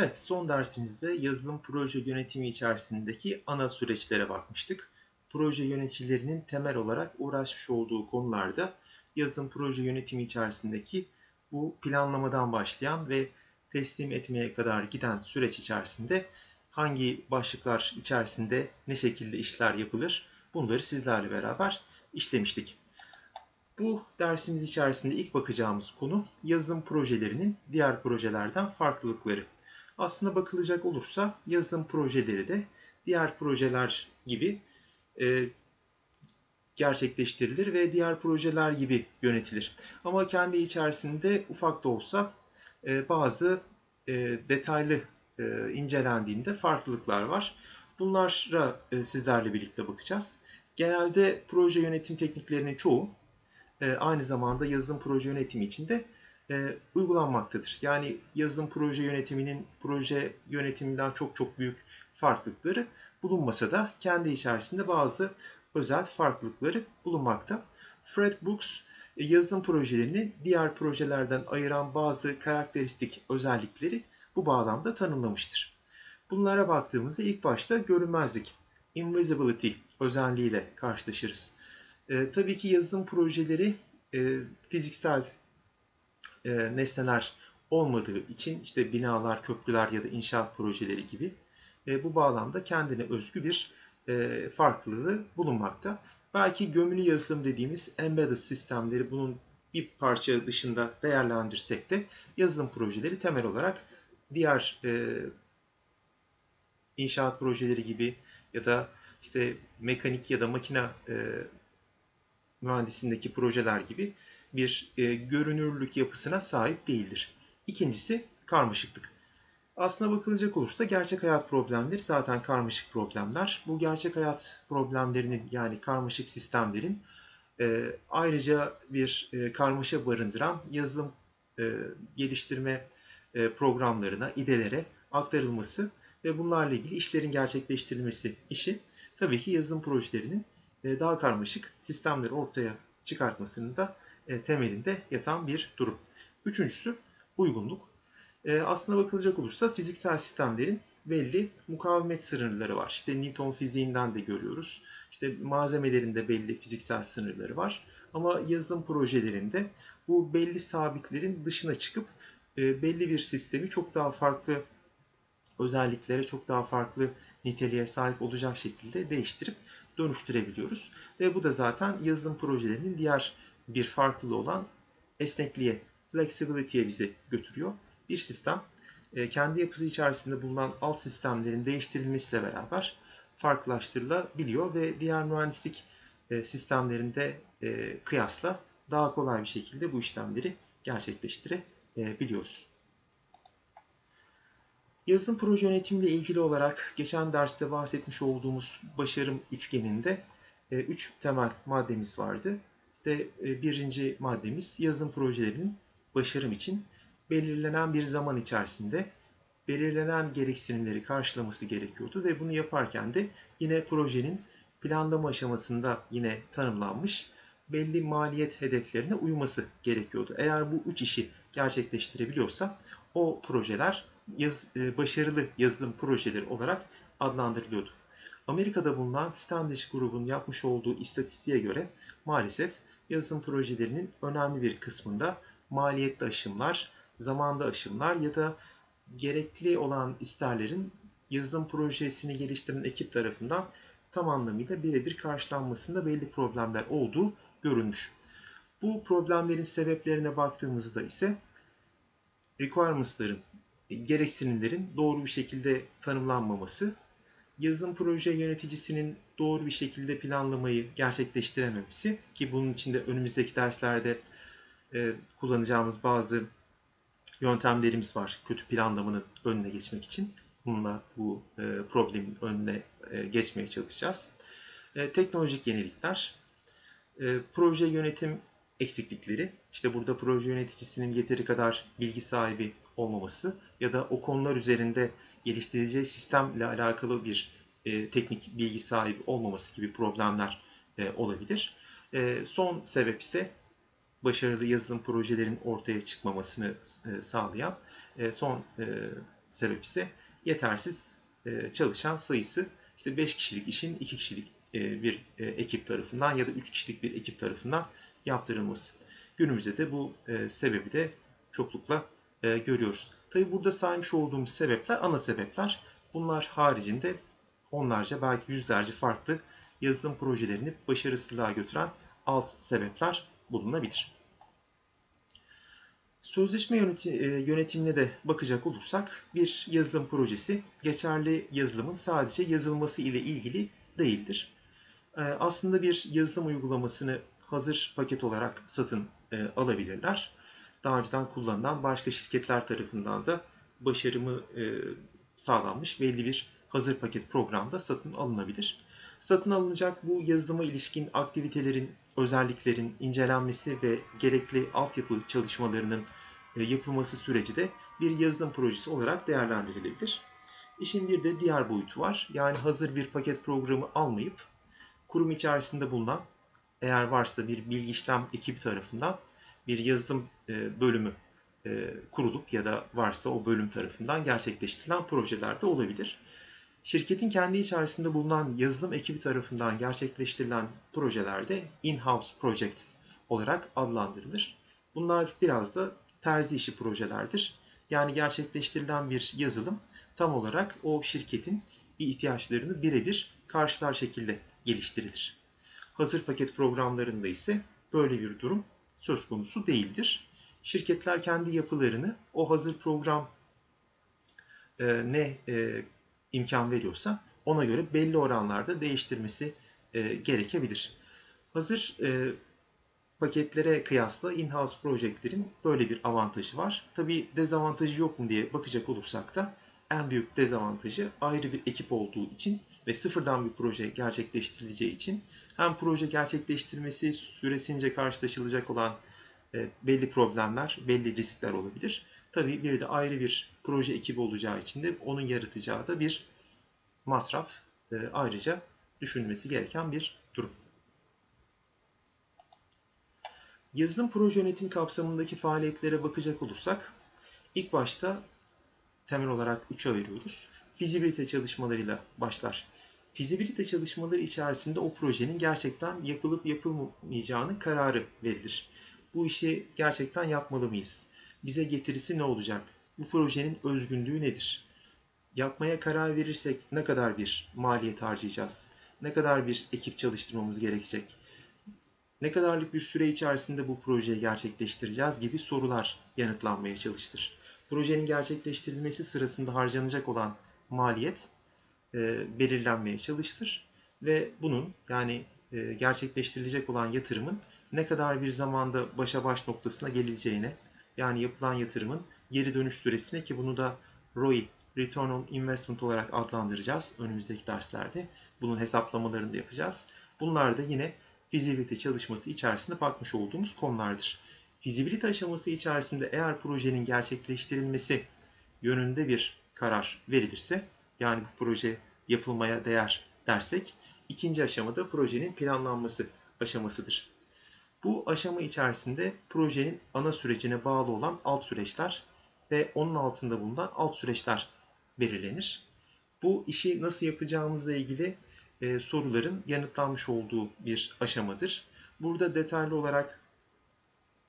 Evet, son dersimizde yazılım proje yönetimi içerisindeki ana süreçlere bakmıştık. Proje yöneticilerinin temel olarak uğraşmış olduğu konularda yazılım proje yönetimi içerisindeki bu planlamadan başlayan ve teslim etmeye kadar giden süreç içerisinde hangi başlıklar içerisinde ne şekilde işler yapılır bunları sizlerle beraber işlemiştik. Bu dersimiz içerisinde ilk bakacağımız konu yazılım projelerinin diğer projelerden farklılıkları. Aslında bakılacak olursa yazılım projeleri de diğer projeler gibi e, gerçekleştirilir ve diğer projeler gibi yönetilir. Ama kendi içerisinde ufak da olsa e, bazı e, detaylı e, incelendiğinde farklılıklar var. Bunlara e, sizlerle birlikte bakacağız. Genelde proje yönetim tekniklerinin çoğu e, aynı zamanda yazılım proje yönetimi için de e, uygulanmaktadır. Yani yazılım proje yönetiminin proje yönetiminden çok çok büyük farklılıkları bulunmasa da kendi içerisinde bazı özel farklılıkları bulunmakta. Fred Brooks e, yazılım projelerinin diğer projelerden ayıran bazı karakteristik özellikleri bu bağlamda tanımlamıştır. Bunlara baktığımızda ilk başta görünmezlik, invisibility özelliğiyle karşılaşırız. E, tabii ki yazılım projeleri e, fiziksel e, nesneler olmadığı için işte binalar, köprüler ya da inşaat projeleri gibi e, bu bağlamda kendine özgü bir e, farklılığı bulunmakta. Belki gömülü yazılım dediğimiz embedded sistemleri bunun bir parça dışında değerlendirsek de yazılım projeleri temel olarak diğer e, inşaat projeleri gibi ya da işte mekanik ya da makine e, mühendisindeki projeler gibi bir e, görünürlük yapısına sahip değildir. İkincisi karmaşıklık. Aslına bakılacak olursa gerçek hayat problemleri zaten karmaşık problemler. Bu gerçek hayat problemlerinin yani karmaşık sistemlerin e, ayrıca bir e, karmaşa barındıran yazılım e, geliştirme e, programlarına, idelere aktarılması ve bunlarla ilgili işlerin gerçekleştirilmesi işi tabii ki yazılım projelerinin e, daha karmaşık sistemleri ortaya çıkartmasının da temelinde yatan bir durum. Üçüncüsü uygunluk. E, aslına bakılacak olursa fiziksel sistemlerin belli mukavemet sınırları var. İşte Newton fiziğinden de görüyoruz. İşte malzemelerinde belli fiziksel sınırları var. Ama yazılım projelerinde bu belli sabitlerin dışına çıkıp belli bir sistemi çok daha farklı özelliklere, çok daha farklı niteliğe sahip olacak şekilde değiştirip dönüştürebiliyoruz. Ve bu da zaten yazılım projelerinin diğer bir farklılığı olan esnekliğe, flexibility'ye bizi götürüyor. Bir sistem e, kendi yapısı içerisinde bulunan alt sistemlerin değiştirilmesiyle beraber farklılaştırılabiliyor ve diğer mühendislik e, sistemlerinde e, kıyasla daha kolay bir şekilde bu işlemleri gerçekleştirebiliyoruz. Yazılım proje yönetimiyle ilgili olarak geçen derste bahsetmiş olduğumuz başarım üçgeninde 3 temel maddemiz vardı. İşte e, birinci maddemiz yazılım projelerinin başarım için belirlenen bir zaman içerisinde belirlenen gereksinimleri karşılaması gerekiyordu ve bunu yaparken de yine projenin planlama aşamasında yine tanımlanmış belli maliyet hedeflerine uyması gerekiyordu. Eğer bu üç işi gerçekleştirebiliyorsa o projeler yaz, e, başarılı yazılım projeleri olarak adlandırılıyordu. Amerika'da bulunan Standish grubun yapmış olduğu istatistiğe göre maalesef yazılım projelerinin önemli bir kısmında maliyetli aşımlar, zamanda aşımlar ya da gerekli olan isterlerin yazılım projesini geliştiren ekip tarafından tam anlamıyla birebir karşılanmasında belli problemler olduğu görülmüş. Bu problemlerin sebeplerine baktığımızda ise requirements'ların, gereksinimlerin doğru bir şekilde tanımlanmaması, yazılım proje yöneticisinin doğru bir şekilde planlamayı gerçekleştirememesi ki bunun için de önümüzdeki derslerde e, kullanacağımız bazı yöntemlerimiz var kötü planlamanın önüne geçmek için. Bununla bu e, problemin önüne e, geçmeye çalışacağız. E, teknolojik yenilikler, e, proje yönetim eksiklikleri, işte burada proje yöneticisinin yeteri kadar bilgi sahibi olmaması ya da o konular üzerinde geliştireceği sistemle alakalı bir e, teknik bilgi sahibi olmaması gibi problemler e, olabilir. E, son sebep ise başarılı yazılım projelerin ortaya çıkmamasını e, sağlayan e, son e, sebep ise yetersiz e, çalışan sayısı. İşte 5 kişilik işin 2 kişilik e, bir e, ekip tarafından ya da 3 kişilik bir ekip tarafından yaptırılması. Günümüzde de bu e, sebebi de çoklukla e, görüyoruz. Tabi burada saymış olduğumuz sebepler ana sebepler. Bunlar haricinde onlarca belki yüzlerce farklı yazılım projelerini başarısızlığa götüren alt sebepler bulunabilir. Sözleşme yönetimine de bakacak olursak bir yazılım projesi geçerli yazılımın sadece yazılması ile ilgili değildir. Aslında bir yazılım uygulamasını hazır paket olarak satın alabilirler. Daha önceden kullanılan başka şirketler tarafından da başarımı sağlanmış belli bir hazır paket programda satın alınabilir. Satın alınacak bu yazılıma ilişkin aktivitelerin, özelliklerin incelenmesi ve gerekli altyapı çalışmalarının e, yapılması süreci de bir yazılım projesi olarak değerlendirilebilir. İşin bir de diğer boyutu var. Yani hazır bir paket programı almayıp kurum içerisinde bulunan eğer varsa bir bilgi işlem ekibi tarafından bir yazılım e, bölümü e, kurulup ya da varsa o bölüm tarafından gerçekleştirilen projeler de olabilir. Şirketin kendi içerisinde bulunan yazılım ekibi tarafından gerçekleştirilen projelerde in-house projects olarak adlandırılır. Bunlar biraz da terzi işi projelerdir. Yani gerçekleştirilen bir yazılım tam olarak o şirketin ihtiyaçlarını birebir karşılar şekilde geliştirilir. Hazır paket programlarında ise böyle bir durum söz konusu değildir. Şirketler kendi yapılarını o hazır program e, ne e, imkan veriyorsa ona göre belli oranlarda değiştirmesi e, gerekebilir. Hazır e, paketlere kıyasla in-house projektlerin böyle bir avantajı var. Tabi dezavantajı yok mu diye bakacak olursak da en büyük dezavantajı ayrı bir ekip olduğu için ve sıfırdan bir proje gerçekleştirileceği için hem proje gerçekleştirmesi süresince karşılaşılacak olan e, belli problemler, belli riskler olabilir. Tabii bir de ayrı bir proje ekibi olacağı için de onun yaratacağı da bir masraf e, ayrıca düşünülmesi gereken bir durum. Yazılım proje yönetimi kapsamındaki faaliyetlere bakacak olursak ilk başta temel olarak üçe ayırıyoruz. Fizibilite çalışmalarıyla başlar. Fizibilite çalışmaları içerisinde o projenin gerçekten yapılıp yapılmayacağını kararı verilir. Bu işi gerçekten yapmalı mıyız? Bize getirisi ne olacak? Bu projenin özgünlüğü nedir? Yapmaya karar verirsek ne kadar bir maliyet harcayacağız? Ne kadar bir ekip çalıştırmamız gerekecek? Ne kadarlık bir süre içerisinde bu projeyi gerçekleştireceğiz gibi sorular yanıtlanmaya çalışılır. Projenin gerçekleştirilmesi sırasında harcanacak olan maliyet e, belirlenmeye çalışılır ve bunun yani e, gerçekleştirilecek olan yatırımın ne kadar bir zamanda başa baş noktasına geleceğine yani yapılan yatırımın geri dönüş süresine ki bunu da ROI Return on Investment olarak adlandıracağız önümüzdeki derslerde. Bunun hesaplamalarını da yapacağız. Bunlar da yine fizibilite çalışması içerisinde bakmış olduğumuz konulardır. Fizibilite aşaması içerisinde eğer projenin gerçekleştirilmesi yönünde bir karar verilirse, yani bu proje yapılmaya değer dersek, ikinci aşamada projenin planlanması aşamasıdır. Bu aşama içerisinde projenin ana sürecine bağlı olan alt süreçler ve onun altında bulunan alt süreçler belirlenir. Bu işi nasıl yapacağımızla ilgili e, soruların yanıtlanmış olduğu bir aşamadır. Burada detaylı olarak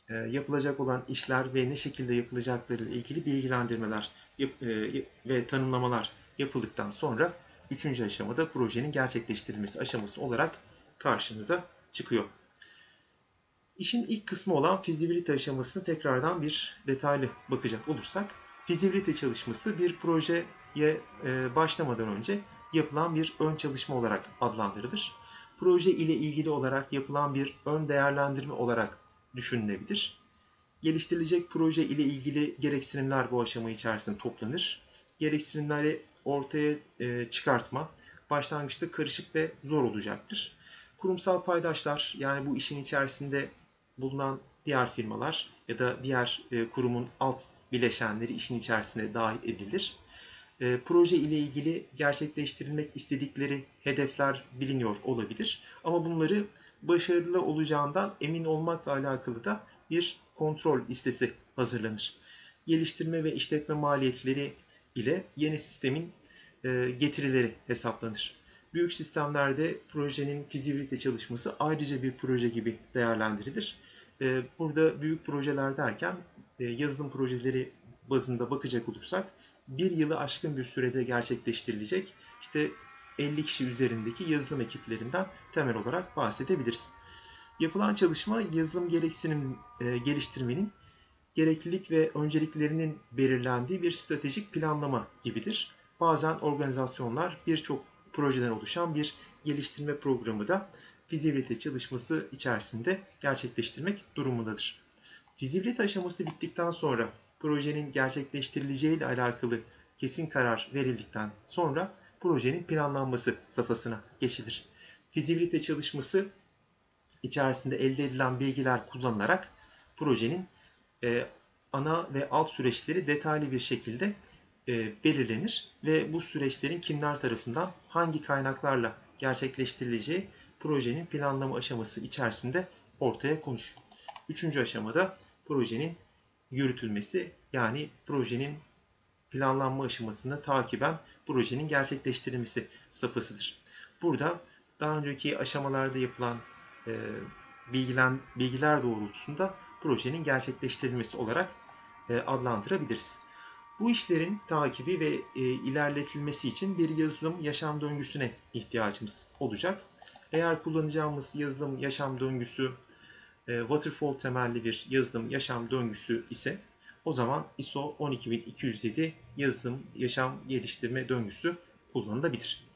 e, yapılacak olan işler ve ne şekilde yapılacakları ile ilgili bilgilendirmeler yap, e, ve tanımlamalar yapıldıktan sonra üçüncü aşamada projenin gerçekleştirilmesi aşaması olarak karşımıza çıkıyor. İşin ilk kısmı olan fizibilite aşamasını tekrardan bir detaylı bakacak olursak, fizibilite çalışması bir projeye e, başlamadan önce yapılan bir ön çalışma olarak adlandırılır. Proje ile ilgili olarak yapılan bir ön değerlendirme olarak düşünülebilir. Geliştirilecek proje ile ilgili gereksinimler bu aşama içerisinde toplanır. Gereksinimleri ortaya e, çıkartma başlangıçta karışık ve zor olacaktır. Kurumsal paydaşlar yani bu işin içerisinde bulunan diğer firmalar ya da diğer e, kurumun alt bileşenleri işin içerisine dahil edilir. E, proje ile ilgili gerçekleştirilmek istedikleri hedefler biliniyor olabilir. Ama bunları başarılı olacağından emin olmakla alakalı da bir kontrol listesi hazırlanır. Geliştirme ve işletme maliyetleri, ile yeni sistemin e, getirileri hesaplanır. Büyük sistemlerde projenin fizibilite çalışması ayrıca bir proje gibi değerlendirilir. E, burada büyük projeler derken e, yazılım projeleri bazında bakacak olursak bir yılı aşkın bir sürede gerçekleştirilecek işte 50 kişi üzerindeki yazılım ekiplerinden temel olarak bahsedebiliriz. Yapılan çalışma yazılım gereksinim e, geliştirmenin gereklilik ve önceliklerinin belirlendiği bir stratejik planlama gibidir. Bazen organizasyonlar birçok projeden oluşan bir geliştirme programı da fizibilite çalışması içerisinde gerçekleştirmek durumundadır. Fizibilite aşaması bittikten sonra projenin gerçekleştirileceği ile alakalı kesin karar verildikten sonra projenin planlanması safhasına geçilir. Fizibilite çalışması içerisinde elde edilen bilgiler kullanılarak projenin e, ana ve alt süreçleri detaylı bir şekilde e, belirlenir ve bu süreçlerin kimler tarafından hangi kaynaklarla gerçekleştirileceği projenin planlama aşaması içerisinde ortaya konur. Üçüncü aşamada projenin yürütülmesi yani projenin planlanma aşamasında takiben projenin gerçekleştirilmesi safhasıdır. Burada daha önceki aşamalarda yapılan e, bilgilen, bilgiler doğrultusunda projenin gerçekleştirilmesi olarak e, adlandırabiliriz. Bu işlerin takibi ve e, ilerletilmesi için bir yazılım yaşam döngüsüne ihtiyacımız olacak. Eğer kullanacağımız yazılım yaşam döngüsü e, waterfall temelli bir yazılım yaşam döngüsü ise o zaman ISO 12207 yazılım yaşam geliştirme döngüsü kullanılabilir.